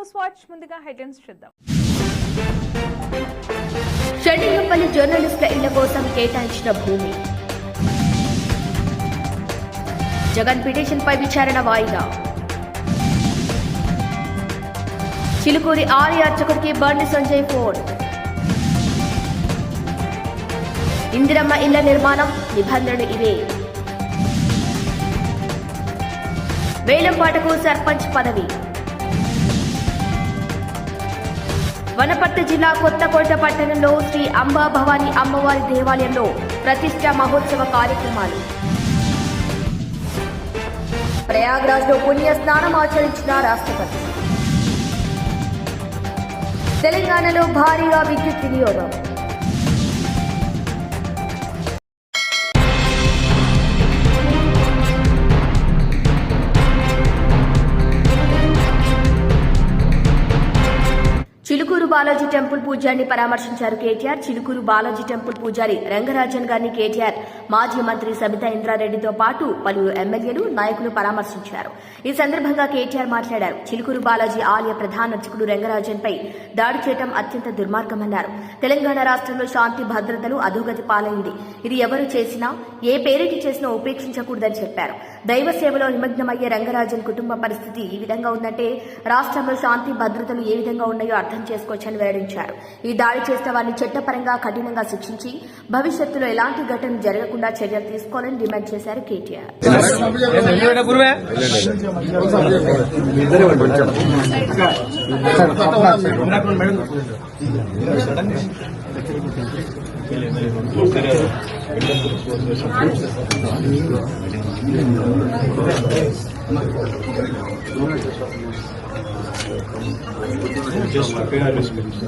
News watch ముందుగా headlines చూద్దాం. షెడ్యూల్పల్లి జర్నలిస్టుల ఇళ్ళ కోసం కేటాయించిన భూమి. జగన్ పిటిషన్పై విచారణ వాయిదా. చిలుకూరి ఆర్య అర్చకుడికి బండి సంజయ్ ఫోన్. ఇందిరమ్మ ఇళ్ళ నిర్మాణం నిబంధనలు ఇవే. వేలంపాటకు సర్పంచ్ పదవి. వనపర్తి జిల్లా కొత్తకోట పట్టణంలో శ్రీ అంబా భవానీ అమ్మవారి దేవాలయంలో ప్రతిష్ట మహోత్సవ కార్యక్రమాలు. ప్రయాగ్రాజ్లో పుణ్య స్నానం ఆచరించిన రాష్ట్రపతి. తెలంగాణలో భారీగా విద్యుత్ వినియోగం. బాలాజీ టెంపుల్ పూజారిని పరామర్శించారు కేటీఆర్. చిలుకూరు బాలాజీ టెంపుల్ పూజారి రంగరాజన్ గారిని కేటీఆర్ మాజీ మంత్రి సబితా ఇంద్రారెడ్డితో పాటు పలువురు ఎమ్మెల్యేలు నాయకులు పరామర్శించారు. ఈ సందర్భంగా కేటీఆర్ మాట్లాడారు. చిలుకూరు బాలాజీ ఆలయ ప్రధాన అర్చకుడు రంగరాజన్ పై దాడి చేయడం అత్యంత దుర్మార్గమన్నారు. తెలంగాణ రాష్ట్రంలో శాంతి భద్రతలు అధోగతి పాలైంది. ఇది ఎవరు చేసినా ఏ పేరిటి చేసినా ఉపేక్షించకూడదని చెప్పారు. దైవ సేవలో నిమగ్నమయ్యే రంగరాజన్ కుటుంబ పరిస్థితి ఈ విధంగా ఉందంటే రాష్ట్రంలో శాంతి భద్రతలు ఏ విధంగా ఉన్నాయో అర్థం చేసుకోవచ్చని వెల్లడించారు. ఈ దాడి చేసిన వారిని చట్టపరంగా కఠినంగా శిక్షించి భవిష్యత్తులో ఎలాంటి ఘటన జరగకుండా చర్యలు తీసుకోవాలని డిమాండ్ చేశారు KTR. just prepare a script.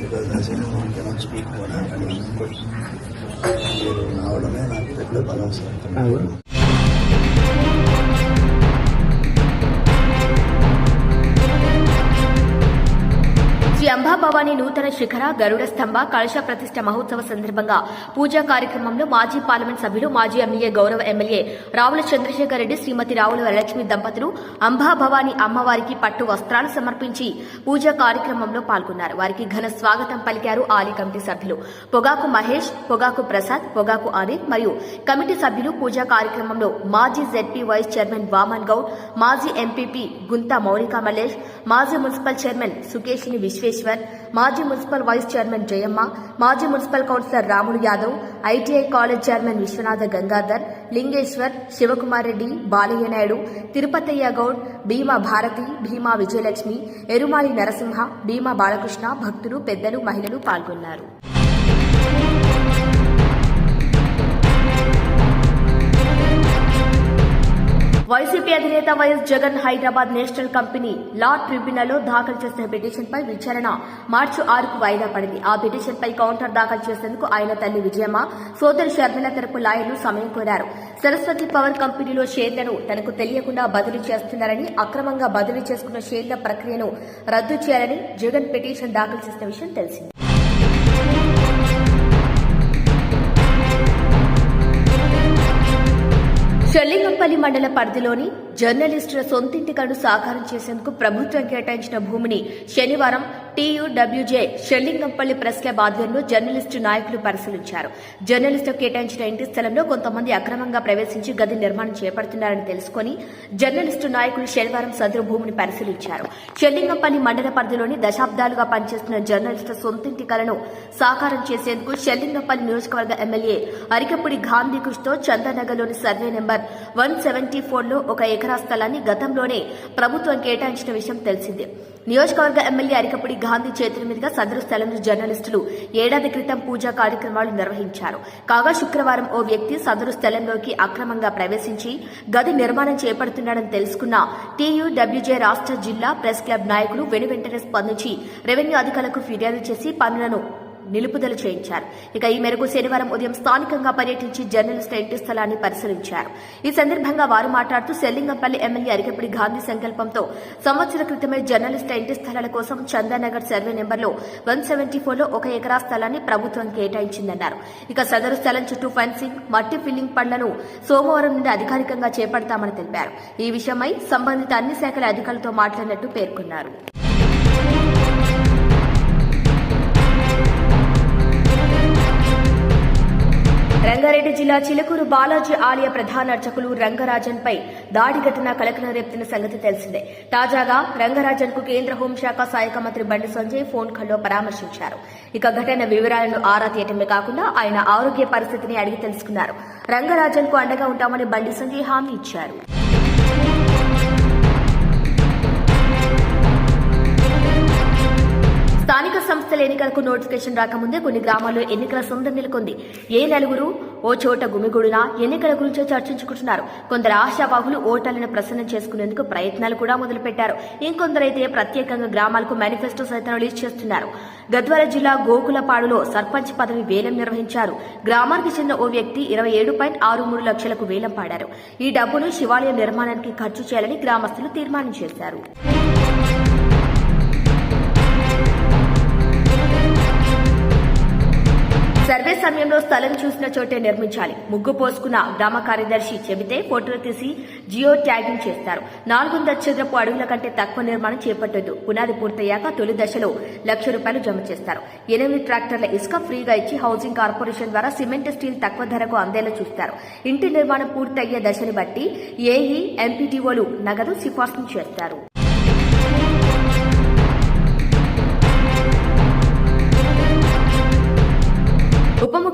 Because as you know, one cannot speak what happened in the course. Shri Amba Bhavani నూతన శిఖర గరుడ స్తంభ కలశ ప్రతిష్ట మహోత్సవ సందర్భంగా పూజా కార్యక్రమంలో మాజీ పార్లమెంట్ సభ్యులు మాజీ ఎమ్మెల్యే గౌరవ ఎమ్మెల్యే రావుల చంద్రశేఖర్ రెడ్డి శ్రీమతి రావుల వరలక్ష్మి దంపతులు అంబాభవాని అమ్మవారికి పట్టు వస్త్రాలు సమర్పించి పూజా కార్యక్రమంలో పాల్గొన్నారు. వారికి ఘన స్వాగతం పలికారు ఆలీ కమిటీ సభ్యులు పొగాకు మహేష్ పొగాకు ప్రసాద్ పొగాకు అనిల్ మరియు కమిటీ సభ్యులు పూజా కార్యక్రమంలో మాజీ ZP vice chairman Vaman Goud మాజీ ఎంపీపీ గుంతా మౌనికా మల్లేష్ మాజీ మున్సిపల్ చైర్మన్ సుకేషిని ఈశ్వర్ మాజీ మున్సిపల్ వైస్ చైర్మన్ జయమ్మ మాజీ municipal councillor Ramulu Yadav ITI college chairman Vishwanatha Gangadhar Lingeshwar Shivakumar Reddy Balayya Naidu Tirupatayya Goud Bhima Bharati Bhima Vijayalakshmi Erumali Narasimha Bhima Balakrishna భక్తులు పెద్దలు మహిళలు పాల్గొన్నారు. YCP అధినేత YS Jagan Hyderabad national company law ట్రిబ్యునల్లో దాఖలు చేసిన పిటిషన్పై విచారణ. మార్చి ఆరుకు వాయిదా పడింది. ఆ పిటిషన్పై కౌంటర్ దాఖలు చేసేందుకు ఆయన తల్లి విజయమ్మ సోదరి షర్మిల తరపు లాయర్లు సమయం కోరారు. సరస్వతి పవర్ కంపెనీలో షేర్లను తనకు తెలియకుండా బదిలీ చేస్తున్నారని అక్రమంగా బదిలీ చేసుకున్న షేర్ల ప్రక్రియను రద్దు చేయాలని జగన్ పిటిషన్ దాఖలు చేసిన విషయం తెలిసింది. షెల్లింగంపల్లి మండల పరిధిలోని జర్నలిస్టుల సొంతింటి కను సాకారం చేసేందుకు ప్రభుత్వం కేటాయించిన భూమిని శనివారం టీయూడబ్ల్యూజే షెల్లింగంపల్లి ప్రెస్ క్లబ్ ఆధ్వర్యంలో జర్నలిస్టు నాయకులు పరిశీలించారు. జర్నలిస్టు కేటాయించిన ఇంటి స్థలంలో కొంతమంది అక్రమంగా ప్రవేశించి గది నిర్మాణం చేపడుతున్నారని తెలుసుకుని జర్నలిస్టు నాయకులు శనివారం సదరు భూమిని పరిశీలించారు. షెల్లింగంపల్లి మండల పరిధిలోని దశాబ్దాలుగా పనిచేస్తున్న జర్నలిస్టు సొంతింటి కలను సాకారం చేసేందుకు షెల్లింగంపల్లి నియోజకవర్గ ఎమ్మెల్యే అరికపుడి గాంధీ కుష్తో చందనగర్లోని సర్వే నెంబర్ వన్ సెవెంటీ ఫోర్లో ఒక ఎకరా స్థలాన్ని గతంలోనే ప్రభుత్వం కేటాయించిన విషయం తెలిసిందే. నియోజకవర్గ ఎమ్మెల్యే అరికపుడి గాంధీ చేతుల మీదుగా సదరు స్థలంలో జర్నలిస్టులు ఏడాది క్రితం పూజా కార్యక్రమాలు నిర్వహించారు. కాగా శుక్రవారం ఓ వ్యక్తి సదరు స్థలంలోకి అక్రమంగా ప్రవేశించి గది నిర్మాణం చేపడుతున్నాడని తెలుసుకున్న టీయూడబ్ల్యూజే రాష్ట్ర జిల్లా ప్రెస్ క్లబ్ నాయకులు వెనువెంటనే స్పందించి రెవెన్యూ అధికారులకు ఫిర్యాదు చేసి పనులను నిలుపుదల చేయించారు. ఇక ఈ మేరకు శనివారం ఉదయం స్థానికంగా పర్యటించి జర్నలిస్టుల ఇంటి స్థలాన్ని పరిశీలించారు. ఈ సందర్భంగా వారు మాట్లాడుతూ సెల్లింగంపల్లి ఎమ్మెల్యే అరికపడి గాంధీ సంకల్పంతో సంవత్సర క్రితమే జర్నలిస్టుల ఇంటి స్థలాల కోసం చందానగర్ సర్వే నెంబర్లో వన్ సెవెంటీ ఫోర్లో ఒక ఎకరా స్థలాన్ని ప్రభుత్వం కేటాయించిందన్నారు. ఇక సదరు స్థలం చుట్టూ ఫెన్సింగ్ మట్టి ఫిల్లింగ్ పనులను సోమవారం నుండి అధికారికంగా చేపడతామని తెలిపారు. ఈ విషయమై సంబంధిత అన్ని శాఖల అధికారులతో మాట్లాడినట్టు పేర్కొన్నారు. రంగారెడ్డి జిల్లా చిలకూరు బాలాజీ ఆలయ ప్రధాన అర్చకులు రంగరాజన్ పై దాడి ఘటన కలకలం రేపుతున్న సంగతి తెలిసిందే. తాజాగా రంగరాజన్కు కేంద్ర హోంశాఖ సహాయక మంత్రి బండి సంజయ్ ఫోన్ కాల్లో పరామర్శించారు. ఇక ఘటన వివరాలను ఆరా తీయటమే కాకుండా ఆయన ఆరోగ్య పరిస్థితిని అడిగి తెలుసుకున్నారు. రంగరాజన్కు అండగా ఉంటామని బండి సంజయ్ హామీ ఇచ్చారు. స్థానిక సంస్థల ఎన్నికలకు నోటిఫికేషన్ రాకముందే కొన్ని గ్రామాల్లో ఎన్నికల సొంత నెలకొంది. ఏ నలుగురు ఓ చోట గుమిగూడిన ఎన్నికల గురించి చర్చించుకుంటున్నారు. కొందరు ఆశావాహులు ఓటర్లను ప్రసన్నం చేసుకునేందుకు ప్రయత్నాలు కూడా మొదలుపెట్టారు. ఇంకొందరైతే ప్రత్యేకంగా గ్రామాలకు మేనిఫెస్టో సైతం రిలీజ్ చేస్తున్నారు. గద్వాల జిల్లా గోకులపాడులో సర్పంచ్ పదవి వేలం నిర్వహించారు. గ్రామానికి చెందిన ఓ వ్యక్తి ఇరవై ఏడు పాయింట్ ఆరు మూడు లక్షలకు వేలం పాడారు. ఈ డబ్బును శివాలయ నిర్మాణానికి ఖర్చు చేయాలని గ్రామస్తులు తీర్మానం చేశారు. సమయంలో స్థలం చూసిన చోటే నిర్మించాలి. ముగ్గు పోసుకున్న గ్రామ కార్యదర్శి చెబితే ఫోటోలు తీసి జియో ట్యాగింగ్ చేస్తారు. నాలుగు వందల చదరపు అడుగుల కంటే తక్కువ నిర్మాణం చేపట్టొద్దు. పునాది పూర్తయ్యాక తొలి దశలో లక్ష రూపాయలు జమ చేస్తారు. ఎనిమిది ట్రాక్టర్ల ఇసుక ఫ్రీగా ఇచ్చి హౌసింగ్ కార్పొరేషన్ ద్వారా సిమెంట్ స్టీల్ తక్కువ ధరకు అందేలా చూస్తారు. ఇంటి నిర్మాణం పూర్తయ్యే దశని బట్టి ఏఈ ఎంపీటీఓలు నగదు సిఫార్సు చేస్తారు.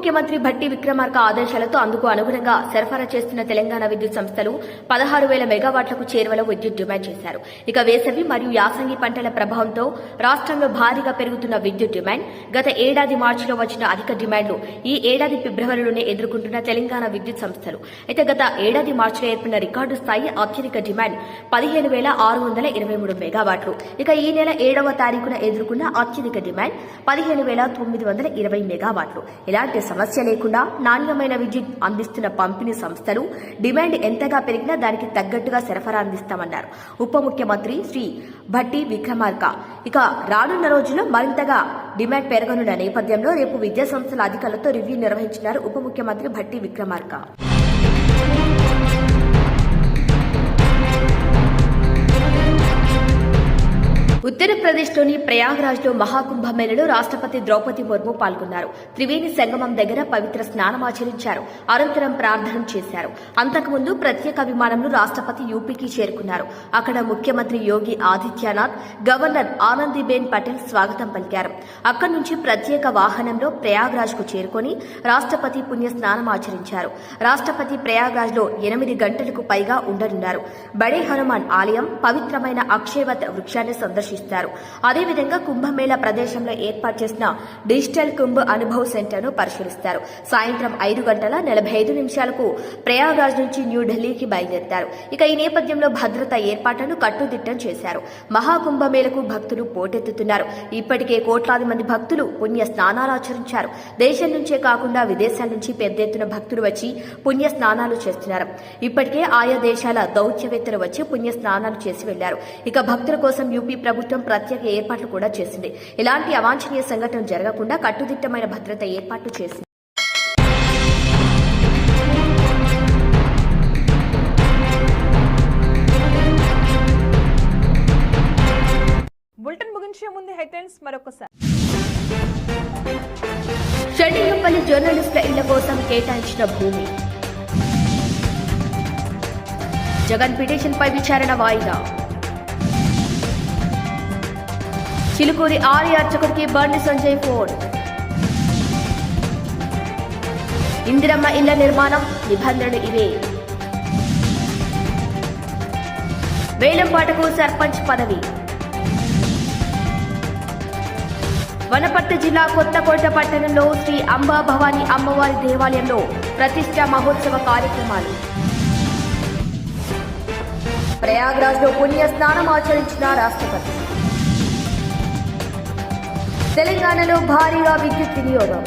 ముఖ్యమంత్రి భట్టి విక్రమార్క ఆదేశాలతో అందుకు అనుగుణంగా సరఫరా చేస్తున్న తెలంగాణ విద్యుత్ సంస్థలు పదహారు వేల మెగావాట్లకు చేరువలో విద్యుత్ డిమాండ్ చేశారు. ఇక వేసవి మరియు యాసంగి పంటల ప్రభావంతో రాష్ట్రంలో భారీగా పెరుగుతున్న విద్యుత్ డిమాండ్ గత ఏడాది మార్చిలో వచ్చిన అధిక డిమాండ్లు ఈ ఏడాది ఫిబ్రవరిలోనే ఎదుర్కొంటున్న తెలంగాణ విద్యుత్ సంస్థలు. అయితే గత ఏడాది మార్చిలో ఏర్పడిన రికార్డు స్థాయి అత్యధిక డిమాండ్ పదిహేను వేల ఆరు వందల ఇరవై మూడు మెగావాట్లు. ఇక ఈ నెల ఏడవ తారీఖున ఎదుర్కొన్న అత్యధిక డిమాండ్ పదిహేను వేల తొమ్మిది వందల ఇరవై మెగావాట్లు. ఇలాంటి సమస్య లేకుండా నాణ్యమైన విద్యుత్ అందిస్తున్న పంపిణీ సంస్థలు డిమాండ్ ఎంతగా పెరిగినా దానికి తగ్గట్టుగా సరఫరా అందిస్తామన్నారు. ఉప ముఖ్యమంత్రి శ్రీ భట్టి విక్రమార్క. ఇక రానున్న రోజుల్లో మరింతగా డిమాండ్ పెరగనున్న నేపథ్యంలో రేపు విద్యా సంస్థల అధికారులతో రివ్యూ నిర్వహించినారు ఉప ముఖ్యమంత్రి భట్టి విక్రమార్క. ఉత్తరప్రదేశ్లోని ప్రయాగ్రాజ్లో మహాకుంభమేళలో రాష్ట్రపతి ద్రౌపది ముర్ము పాల్గొన్నారు. త్రివేణి సంగమం దగ్గర పవిత్ర స్నానమాచరించారు. అనంతరం ప్రార్థన చేశారు. అంతకుముందు ప్రత్యేక విమానంలో రాష్ట్రపతి యూపీకి చేరుకున్నారు. అక్కడ ముఖ్యమంత్రి యోగి ఆదిత్యనాథ్ గవర్నర్ ఆనందీబేన్ పటేల్ స్వాగతం పలికారు. అక్కడి నుంచి ప్రత్యేక వాహనంలో ప్రయాగ్రాజ్కు చేరుకొని రాష్ట్రపతి పుణ్య స్నానం ఆచరించారు రాష్ట్రపతి ప్రయాగ్రాజ్ ఎనిమిది గంటలకు పైగా ఉండనున్నారు. బడే హనుమాన్ ఆలయం పవిత్రమైన అక్షయవత్ వృక్షాన్ని సందర్శిస్తారు అదేవిధంగా కుంభమేళా ప్రదేశంలో ఏర్పాటు చేసిన డిజిటల్ కుంభ్ అనుభవ్ సెంటర్ను పరిశీలిస్తారు. సాయంత్రం ఐదు గంటల నలభై ఐదు నిమిషాలకు ప్రయాగ్రాజ్ నుంచి న్యూఢిల్లీకి బయలుదేరుతారు. ఇక ఈ నేపథ్యంలో భద్రతా ఏర్పాట్లను కట్టుదిట్టం చేశారు. మహాకుంభమేళకు భక్తులు పోటెత్తుతున్నారు. ఇప్పటికే కోట్లాది మంది భక్తులు పుణ్య స్నానాలు ఆచరించారు. దేశం నుంచే కాకుండా విదేశాల నుంచి పెద్ద ఎత్తున భక్తులు వచ్చి పుణ్య స్నానాలు చేస్తున్నారు. ఇప్పటికే ఆయా దేశాల దౌత్యవేత్తలు వచ్చి పుణ్య స్నానాలు చేసి వెళ్ళారు. ఇక భక్తుల కోసం యూపీ ప్రభుత్వం ప్రత్యేక ఏర్పాట్లు కూడా చేసింది. ఇలాంటి అవాంఛనీయ సంఘటన జరగకుండా కట్టుదిట్టమైన భద్రత ఏర్పాట్లు చేసింది. బులెటిన్ ముగించే ముందు హెడ్లైన్స్ మరొకసారి. షెడ్డింగంపల్లి జర్నలిస్టుల ఇళ్ళ కోసం కేటాయించిన భూమి. జగన్ పిటిషన్పై విచారణ వాయిదా. చిలుకూరి ఆర్య అర్చకుడికి బండి సంజయ్ ఫోన్. ఇందిరమ్మ ఇళ్ళ నిర్మాణం నిబంధనలు ఇవే. వేలంపాటకు సర్పంచ్ పదవి. వనపర్తి జిల్లా కొత్తకోట పట్టణంలో శ్రీ అంబా భవాని అమ్మవారి దేవాలయంలో ప్రతిష్ట మహోత్సవ కార్యక్రమాలు. ప్రయాగ్రాజ్లో పుణ్య స్నానం ఆచరించిన రాష్ట్రపతి. తెలంగాణలో భారీగా విద్యుత్ వినియోగం.